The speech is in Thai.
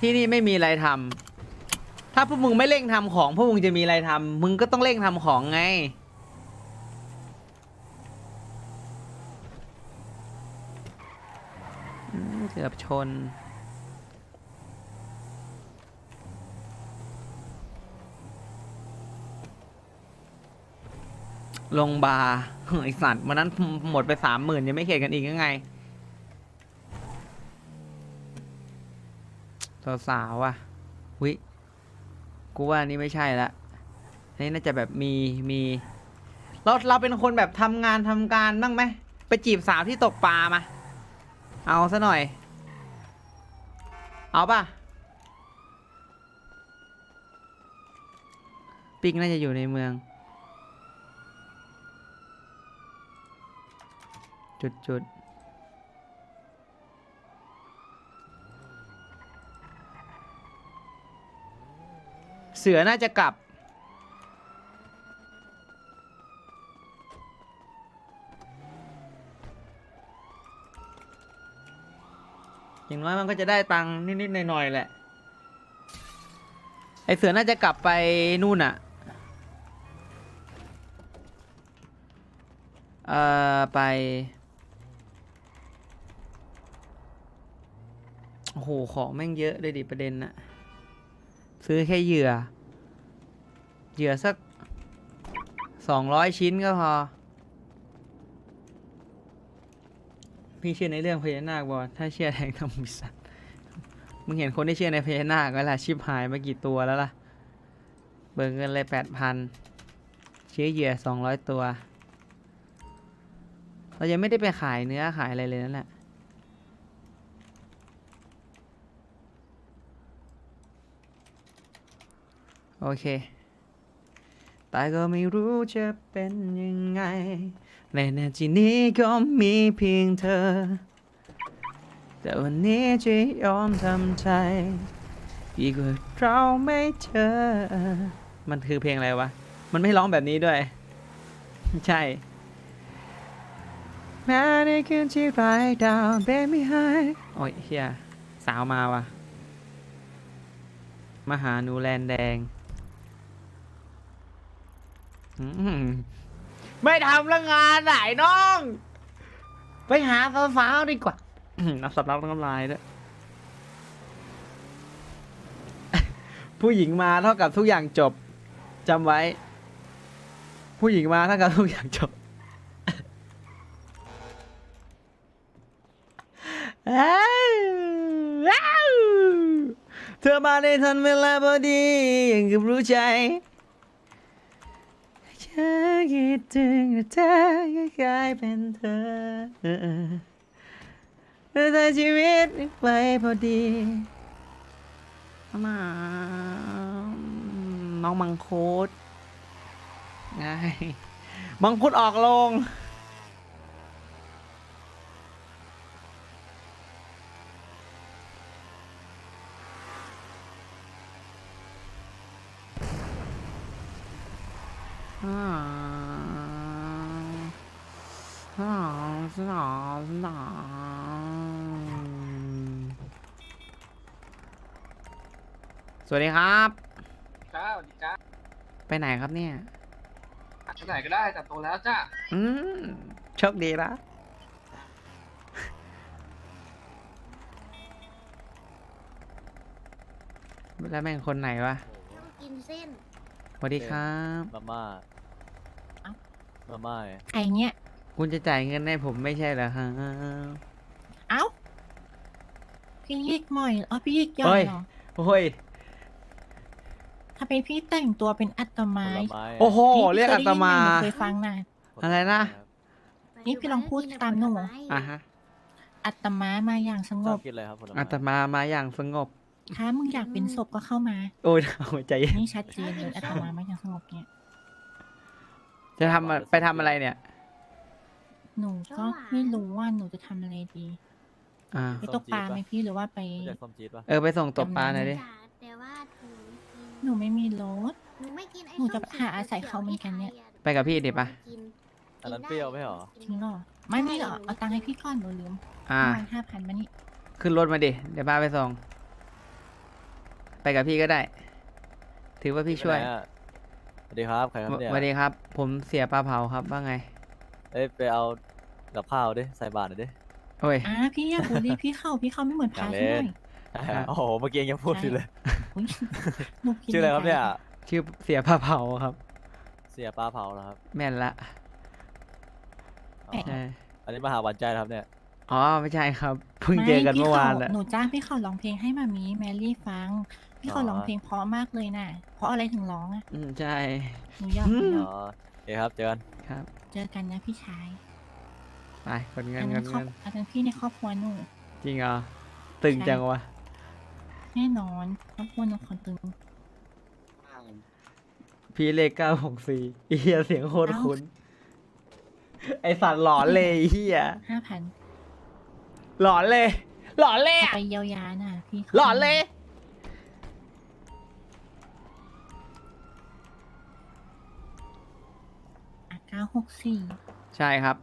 ที่นี่ไม่มีอะไรทำถ้าพวกมึงไม่เร่งทำของ พวกมึงจะมีอะไรทำมึงก็ต้องเร่งทำของไง เกือบชนลงบาร์ไอสัตว์วันนั้นหมดไปสามหมื่นยังไม่เข็ดกันอีกยังไง สาวๆอะวิกูว่านี่ไม่ใช่ละนนี่น่าจะแบบมีมีเราเราเป็นคนแบบทำงานทำการบ้างไหมไปจีบสาวที่ตกปลามา เอาซะหน่อย เอาป่ะปิกน่าจะอยู่ในเมือง จุดจุด เสือน่าจะกลับ อย่างน้อยมันก็จะได้ตังค์นิดๆหน่อยๆแหละ ไอเสือน่าจะกลับไปนู่นอะเอ่อไปโอ้โหของแม่งเยอะเลยดิประเด็นน่ะ ซื้อแค่เหยื่อ เหยื่อสักสองร้อยชิ้นก็พอ พี่เชื่อในเรื่องพญานาคบอถ้าเชื่อแทงทำบิสัตมึงเห็นคนที่เชื่อในพญานาคก็ล่ะชิบหายมากี่ตัวแล้วล่ะ เบิกเงินเลยแปดพันชื่อเหยื่อสองร้อยตัว เรายังไม่ได้ไปขายเนื้อขายอะไรเลยนั่นแหละ โอเคแต่ก็ไม่รู้จะเป็นยังไง ในนาทีนี้ก็มีเพียงเธอ แต่วันนี้จะยอมทำใจดีกว่าเราไม่เจอ มันคือเพลงอะไรวะ มันไม่ร้องแบบนี้ด้วย ใช่แม้ในคืนที่ไร้ดาวเบไม่หายโอ้ยเฮียสาวมาวะมหาหนูแลนแดง ไม่ทำแล้วงานไหนน้อง ไปหาสาวๆดีกว่าอืมนับสับรับน้ำลายด้วยผู้หญิงมาเท่ากับทุกอย่างจบจำไว้ ผู้หญิงมาเท่ากับทุกอย่างจบอ้าวอ้าวเธอมาในทันเวลาพอดีอย่างกับรู้ใจ ฉันคิดถึงเธอก็กลายเป็นเธอเธอทำชีวิตไปพอดีมาน้องมังคุดไงมังคุดออกลง อ่าอ่าอ่าอ่า สวัสดีครับ ครับสวัสดีจ้าไปไหนครับเนี่ยไปไหนก็ได้แต่โตแล้วจ้าอืมโชคดีละแล้วแม่งคนไหนวะต้องกินเส้น สวัสดีครับ มาม่าเอ้า มาม่าไงไอเนี้ย คุณจะจ่ายเงินให้ผมไม่ใช่เหรอฮะ เอ้า พี่ยิกหน่อยอ๋อพี่ยิกย่อเฮ้ยย เหรอโอ้ยถ้าเป็นพี่แต่งตัวเป็นอัตผไม้ลไม้โอ้โห พี่เรียกคอัได้ตนไหมาหเคยฟังนะ อะไรนะ นี่พี่ลองพูดตามหนู อะฮะ อัตมามาอย่างสงชอบบ กินอะไรครับผลไม้อาตมามาอย่างสงบ ถ้ามึงอยากเป็นศพก็เข้ามา โอ้ยเอาใจเย็นนี่ชัดเจนเลยอัตมามาอย่างสงบเนี่ย จะทำอะไปทำอะไรเนี่ย หนูก็ไม่รู้ว่าหนูจะทำอะไรดี อ่า ไปตกปลาไหมพี่หรือว่าไปรู้จักส้มจี๊ดปะเออไปส่งตบปลาหน่อยดิแต่ว่าหนูกินหนูไม่มีรถ หนูไม่กินไอ้หนูจะส้มสีหาอาศัยเขาเหมือนกันเนี่ย ไปกับพี่ดิปะ กินอันนั้นเปรี้ยวไหมหรอ จริงเหรอไม่ไม่หรอกเอาตังค์ให้พี่ก่อนหนูลืมอ่า ห้าพันมานี่ขึ้นรถมาดิ เดี๋ยวพาไปส่ง ไปกับพี่ก็ได้ ถือว่าพี่ช่วย ไปไหนอะ สวัสดีครับใครครับเนี่ยสวัสดีครับ ผมเสียปลาเผาครับว่าไง เอ้ยไปเอากับข้าวดิใส่บาตรหน่อยดิโอ้ยอ่าพี่อย่าบูลลี่พี่เข้าพี่เข้าไม่เหมือนพาอยากใช่เล่ไหมนครับโอ้โหเมื่อกี้ยังพูดอยู่เลยอุ๊ยหนูกินชื่ออะไรครับเนี่ยชื่อเสียปลาเผาครับ เสียปลาเผาเหรอครับ แม่นละอ๋อใช่อันนี้มาหาหวานใจเหรอครับเนี่ย อ๋อไม่ใช่ครับ เพิ่งเจอกันเมื่อวานแหละหนูจ้างพี่เขาร้องเพลงให้มามีแมรี่ฟัง พี่เขาอ๋อร้องเพลงเพราะมากเลยน่ะ เพราะอะไรถึงร้องอะอืมใช่หนูยอมหนูยอมอ๋อโอเคครับเจอกันครับ เจอกันนะพี่ชายไปคนเงิอันนเงินั้นนครอบเงินอันนั้นพี่ในครอบครัวหนูจริงเหรอตึงจังวะแน่นอนครอบครัวหนูคนตึงพี่เลขเก้าหกสี่เฮียเสียงโคตรเอ้าคุ้นไอสัตว์หลอนเลยไอ้เฮียห้าพัน หลอนเลย หลอนเลยเอาอะไปเยียวยาน่ะพี่หลอนเลย เก้าหกสี่ ใช่ครับ